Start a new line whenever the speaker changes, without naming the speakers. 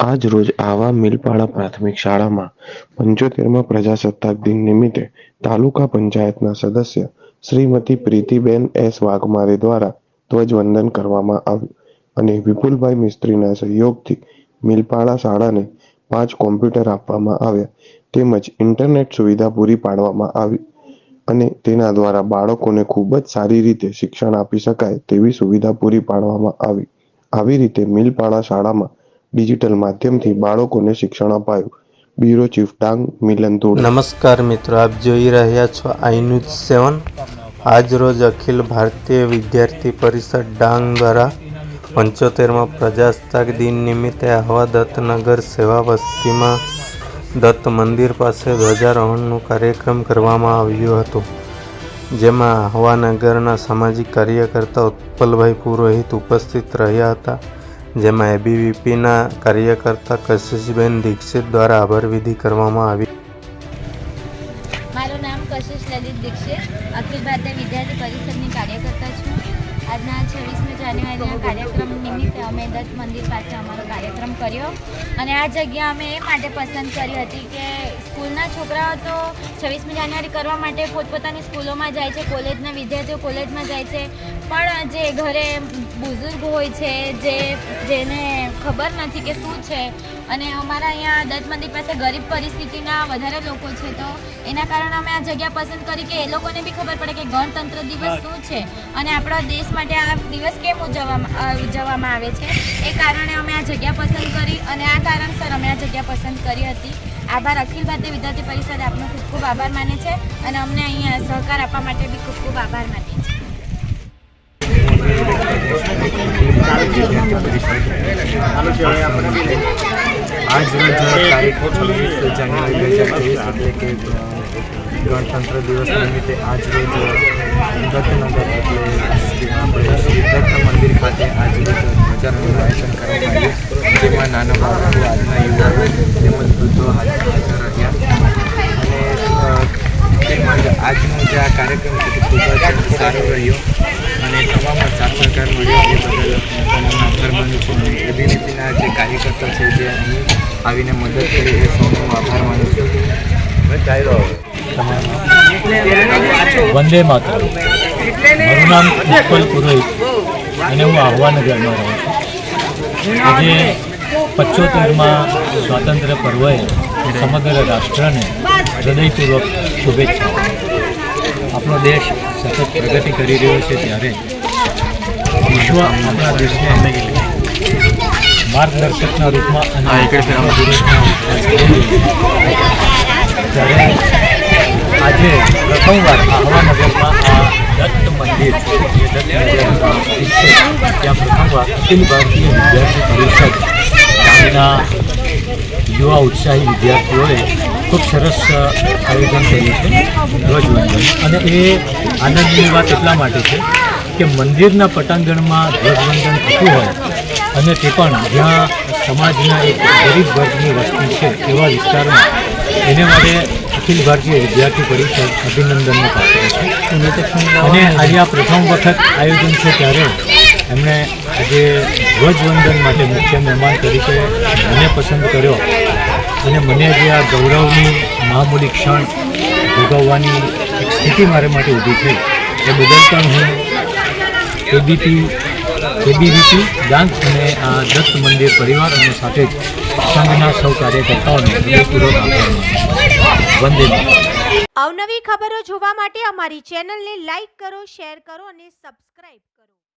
આજ રોજ આવા મિલપાડા પ્રાથમિક શાળામાં પંચોતેરમાં પ્રજાસત્તાક દિન નિમિત્તે તાલુકા પંચાયતના સદસ્ય શ્રીમતી પ્રીતિબેન એસ વાઘમારે દ્વારા ધ્વજવંદન કરવામાં આવ્યું અને વિપુલભાઈ મિસ્ત્રીના સહયોગથી મિલપાડા શાળાને પાંચ કોમ્પ્યુટર આપવામાં આવ્યા તેમજ ઇન્ટરનેટ સુવિધા પૂરી પાડવામાં આવી અને તેના દ્વારા બાળકોને ખૂબ જ સારી રીતે શિક્ષણ આપી શકાય તેવી સુવિધા પૂરી પાડવામાં આવી. આવી રીતે મિલપાડા શાળામાં ડિજિટલ માધ્યમથી બાળકોને શિક્ષણ અપાયું. બ્યુરો ચીફ ડાંગ મિલન તોડ
નમસ્કાર મિત્રો, આપ જોઈ રહ્યા છો આઈ ન્યૂઝ સેવન. આજ રોજ અખિલ ભારતીય વિદ્યાર્થી પરિષદ ડાંગ દ્વારા પંચોતેરમાં પ્રજાસત્તાક દિન નિમિત્તે આહવા દત્તનગર સેવા વસ્તીમાં દત્ત મંદિર પાસે ધ્વજારોહણનો કાર્યક્રમ કરવામાં આવ્યો હતો, જેમાં આહવા નગરના સામાજિક કાર્યકર્તા ઉત્પલભાઈ પુરોહિત ઉપસ્થિત રહ્યા હતા. જેમાં એબીવીપીના કાર્યકર્તા કશિશબેન દીક્ષિત દ્વારા આભારવિધિ કરવામાં આવી.
મારું નામ કશિશ લલિત દીક્ષિત. અખિલ ભારતીય વિદ્યાર્થી પરિષદની કાર્યકર્તા છું. આજના છવ્વીસમી જાન્યુઆરીના કાર્યક્રમ નિમિત્તે અમે દત્ત મંદિર પાસે અમારો કાર્યક્રમ કર્યો. અને આ જગ્યા અમે એ માટે પસંદ કરી હતી કે સ્કૂલના છોકરાઓ તો છવ્વીસમી જાન્યુઆરી કરવા માટે પોતપોતાની સ્કૂલોમાં જાય છે કોલેજના વિદ્યાર્થીઓ કોલેજમાં જાય છે. પણ જે ઘરે બુઝુર્ગ હોય છે જે જેને ખબર નથી કે શું છે અને અમારા અહીંયા દત્ત મંદિર પાસે ગરીબ પરિસ્થિતિના વધારે લોકો છે તો એના કારણે અમે આ જગ્યા પસંદ કરી કે એ લોકોને બી ખબર પડે કે ગણતંત્ર દિવસ શું છે. અને આપણા દેશ માટે આ દિવસ કેમ ઉજવવામાં ઉજવવામાં આવે છે? એ કારણે અમે આ જગ્યા પસંદ કરી અને આ કારણસર અમે આ જગ્યા પસંદ કરી હતી. આભાર અખિલ ભારતીય વિદ્યાર્થી પરિષદ આપનો ખૂબ ખૂબ આભાર માને છે અને અમને અહીંયા સહકાર આપવા માટે બી ખૂબ ખૂબ આભાર માને છે
આજ રોજ ગણતંત્ર દિવસ નિમિત્તે આજ દત્તનગર એટલે દત્ત મંદિર ખાતે આજ ધ્વજારોહણનું આયોજન કરવામાં આવ્યું. જેમાં નાના બાળકો આજના યુવાનો તેમજ વૃદ્ધો હાજર રહ્યા અને અ, તેમજ આજનો જે આ કાર્યક્રમ ખૂબ જ સારો રહ્યો. અને તમામ સાથ સહકાર મળ્યો એ બદલ તમામ આભાર માનું છું અને એબીવીપીના જે કાર્યકર્તા છે જે અહીં આવીને મદદ કરી એ સૌનો આભાર માનું છું.
વંદે માતા મારું નામ ઉત્પલ પુરોહિત અને હું આહવાનગરમાં રહું છું. આજે પચોતેરમાં સ્વાતંત્ર્ય પર્વએ સમગ્ર રાષ્ટ્રને હૃદયપૂર્વક શુભેચ્છા આપણો દેશ સતત પ્રગતિ કરી રહ્યો છે ત્યારે વિશ્વ આપણા દેશને માર્ગદર્શકના રૂપમાં અને આજે પ્રથમવાર આહવાનગરમાં આ દત્ત મંદિર જે દત્ત છે. ત્યાં પ્રથમવાર અખિલ ભારતીય વિદ્યાર્થી પરિષદ ગામના યુવા ઉત્સાહી વિદ્યાર્થીઓએ ખૂબ સરસ આયોજન કર્યું છે. ધ્વજવંદન અને એ આનંદની વાત એટલા માટે છે કે મંદિરના પટાંગણમાં ધ્વજવંદન થતું હોય અને તે પણ જ્યાં સમાજના એક ગરીબ વર્ગની વસ્તી છે એવા વિસ્તારમાં એને માટે અખિલ ભારતીય વિદ્યાર્થી પરિષદ અભિનંદનને પાત્ર છે. અને આજે આ પ્રથમ વખત આયોજન છે ત્યારે એમણે આજે ધ્વજવંદન માટે મુખ્ય મહેમાન તરીકે મને પસંદ કર્યો. અને મને જે આ ગૌરવની મહામૂલી ક્ષણ ભોગવવાની એક સ્થિતિ મારે માટે ઊભી થઈ, એ બદલ પણ હું એબીપી એબીવીપી ડાન્સ અને આ દત્ત મંદિર પરિવાર અને સાથે જ સંઘના સૌ કાર્યકર્તાઓને હૃદયપૂર્વક વંદે
અવનવી ખબરો જોવા માટે અમારી ચેનલને લાઈક કરો, શેર કરો અને સબસ્ક્રાઈબ